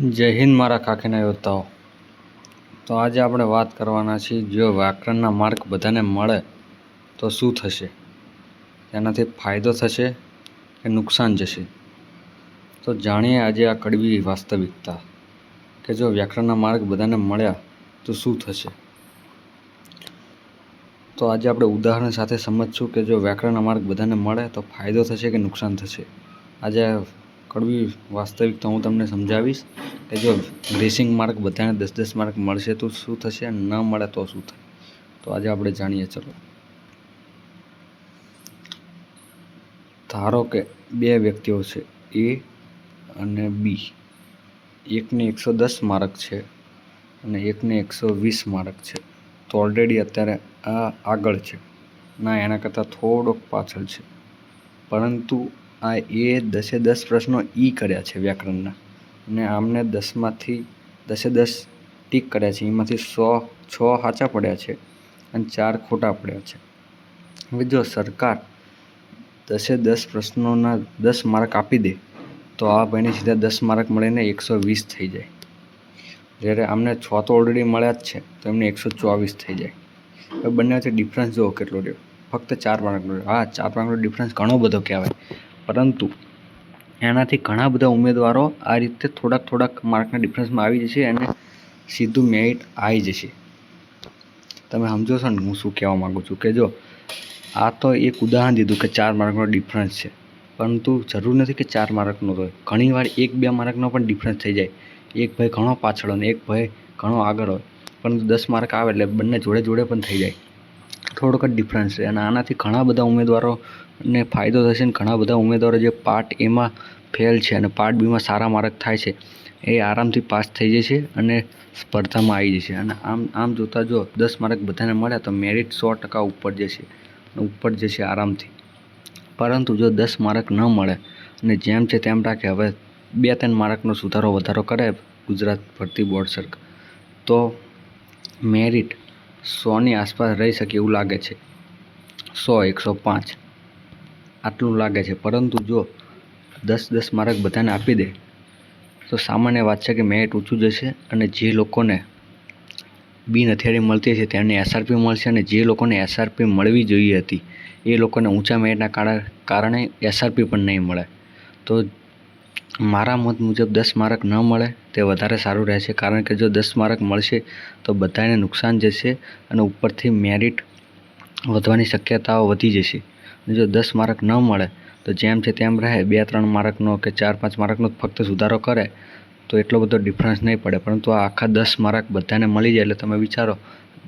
જય હિન્દ મારા કાકીના યોદ્ધાઓ તો આજે આપણે વાત કરવાના છીએ, જો વ્યાકરણના માર્ક બધાને મળે તો શું થશે? એનાથી ફાયદો થશે કે નુકસાન જશે? તો જાણીએ આજે આ કડવી વાસ્તવિકતા કે જો વ્યાકરણના માર્ક બધાને મળ્યા તો શું થશે? તો આજે આપણે ઉદાહરણ સાથે સમજશું કે જો વ્યાકરણના માર્ક બધાને મળે તો ફાયદો થશે કે નુકસાન થશે? આજે કડવી વાસ્તવિકતા હું તમને સમજાવીશ કે જો રેસિંગ માર્ક બધાને દસ દસ માર્ક મળશે તો શું થશે ન મળે તો શું થાય? તો આજે આપણે જાણીએ, ચલો. ધારો કે બે વ્યક્તિઓ છે, એ અને બી. એકને એકસો દસ માર્ક છે અને એકને એકસો વીસ માર્ક છે. તો ઓલરેડી અત્યારે આ આગળ છે. ના, એના કરતાં થોડોક પાછળ છે. પરંતુ આ એ દસે દસ પ્રશ્નો ઈ કર્યા છે વ્યાકરણના. અને આમને દસમાંથી, દસે દસ ટીક કર્યા છે. એમાંથી સો, છ સાચા પડ્યા છે અને ચાર ખોટા પડ્યા છે. હવે જો સરકાર દસે દસ પ્રશ્નોના દસ માર્ક આપી દે, તો આ ભાઈને સીધા દસ માર્ક મળીને એકસો વીસ થઈ જાય. જ્યારે આમને છ તો ઓલરેડી મળ્યા જ છે, તો એમને એકસો ચોવીસ થઈ જાય. હવે બંને વચ્ચે ડિફરન્સ જુઓ કેટલો રહ્યો. ફક્ત ચાર માર્કનો હા, ચાર માર્કનો ડિફરન્સ ઘણો બધો કહેવાય. પરંતુ એનાથી ઘણા બધા ઉમેદવારો આ રીતે થોડાક થોડાક માર્કના ડિફરન્સમાં આવી જશે અને સીધું મેરિટ આવી જશે. તમે સમજો છો ને, હું શું કહેવા માગું છું કે જો આ તો એક ઉદાહરણ દીધું કે ચાર માર્કનો ડિફરન્સ છે, પરંતુ જરૂર નથી કે ચાર માર્કનો હોય. ઘણીવાર એક બે માર્કનો પણ ડિફરન્સ થઈ જાય. એક ભાઈ ઘણો પાછળ અને એક ભાઈ ઘણો આગળ હોય, પરંતુ દસ માર્ક આવે એટલે બંને જોડે જોડે પણ થઈ જાય. થોડોક જ ડિફરન્સ છે. અને આનાથી ઘણા બધા ઉમેદવારોને ફાયદો થશે ને ઘણા બધા ઉમેદવારો જે પાર્ટ એમાં ફેલ છે અને પાર્ટ બીમાં સારા માર્ક થાય છે, એ આરામથી પાસ થઈ જશે અને સ્પર્ધામાં આવી જશે. અને આમ આમ જોતાં જો દસ માર્ક બધાને મળ્યા તો મેરિટ સો ટકા ઉપર જશે ઉપર જશે આરામથી. પરંતુ જો દસ માર્ક ન મળે અને જેમ છે તેમ રાખે, હવે બે ત્રણ માર્કનો સુધારો વધારો કરે ગુજરાત ભરતી બોર્ડ સરકાર, તો મેરિટ સોની આસપાસ રહી શકે એવું લાગે છે. સો, એકસો પાંચ. આટલું લાગે છે. પરંતુ જો દસ દસ માર્ક બધાને આપી દે, તો સામાન્ય વાત છે કે મેરિટ ઊંચું જશે અને જે લોકોને બિન હથિયારી મળતી હશે તેને એસઆરપી મળશે અને જે લોકોને એસઆરપી મળવી જોઈએ હતી, એ લોકોને ઊંચા મેરિટના કારણે એસઆરપી પણ નહીં મળે. તો મારા મત મુજબ દસ માર્ક ન મળે તે વધારે સારું રહેશે. કારણ કે જો દસ માર્ક મળશે, તો બધાને નુકસાન જશે અને ઉપરથી મેરિટ વધવાની શક્યતાઓ વધી જશે. જો દસ માર્ક ન મળે, તો જેમ છે તેમ રહે. બે, ત્રણ માર્કનો કે ચાર, પાંચ માર્કનો ફક્ત સુધારો કરે, તો એટલો બધો ડિફરન્સ નહીં પડે. પરંતુ આ આખા દસ માર્ક બધાને મળી જાય, એટલે તમે વિચારો,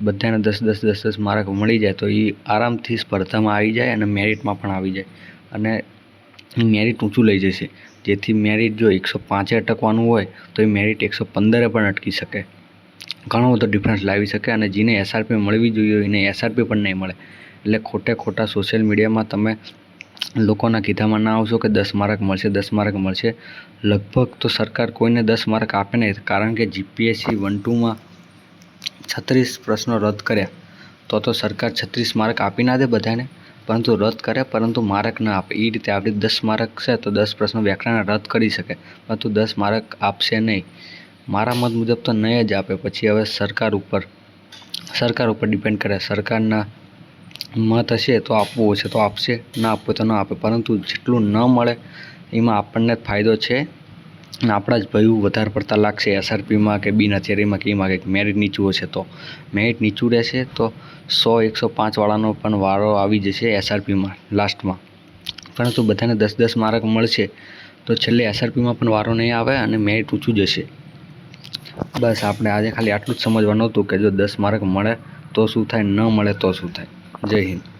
બધાને દસ દસ દસ દસ માર્ક મળી જાય, તો એ આરામથી સ્પર્ધામાં આવી જાય અને મેરિટમાં પણ આવી જાય. અને મેરિટ ઊંચું લઈ જશે. જેથી મેરિટ જો એકસો પાંચે અટકવાનું હોય, તો એ મેરિટ એકસો પંદરે પણ અટકી શકે. ઘણો બધો ડિફરન્સ લાવી શકે અને જેને એસઆરપી મળવી જોઈએ એને એસઆરપી પણ નહીં મળે. એટલે ખોટે ખોટા સોશિયલ મીડિયામાં તમે લોકોના કીધામાં ના આવશો કે દસ માર્ક મળશે, દસ માર્ક મળશે. લગભગ તો સરકાર કોઈને દસ માર્ક આપે નહીં, કારણ કે જીપીએસસી વન ટુમાં છત્રીસ પ્રશ્નો રદ કર્યા. તો તો સરકાર છત્રીસ માર્ક આપી ના દે બધાને. પરંતુ રદ કરે પરંતુ માર્ક ન આપે. એ રીતે આપણી દસ માર્ક છે તો દસ પ્રશ્નો વ્યાકરણ રદ કરી શકે. પરંતુ દસ માર્ક આપશે નહીં. મારા મત મુજબ તો નહીં જ આપે. પછી હવે સરકાર ઉપર સરકાર ઉપર ડિપેન્ડ કરે. સરકારના મત હશે તો આપવું હશે. તો આપશે, ના આપવું તો ન આપે. પરંતુ જેટલું ન મળે, એમાં આપણને ફાયદો છે. આપણા જ ભયું વધારે પડતા લાગશે એસઆરપીમાં કે બિન હથિયારીમાં કે એમાં કંઈક મેરિટ નીચું હશે તો. મેરિટ નીચું રહેશે તો સો એકસો પાંચવાળાનો પણ વારો આવી જશે એસઆરપીમાં લાસ્ટમાં પરંતુ બધાને દસ દસ માર્ક મળશે તો છેલ્લે એસઆરપીમાં પણ વારો નહીં આવે અને મેરિટ ઊંચું જશે. બસ, આપણે આજે ખાલી આટલું જ સમજવાનું હતું કે જો દસ માર્ક મળે તો શું થાય, ન મળે તો શું થાય. જય હિન્દ.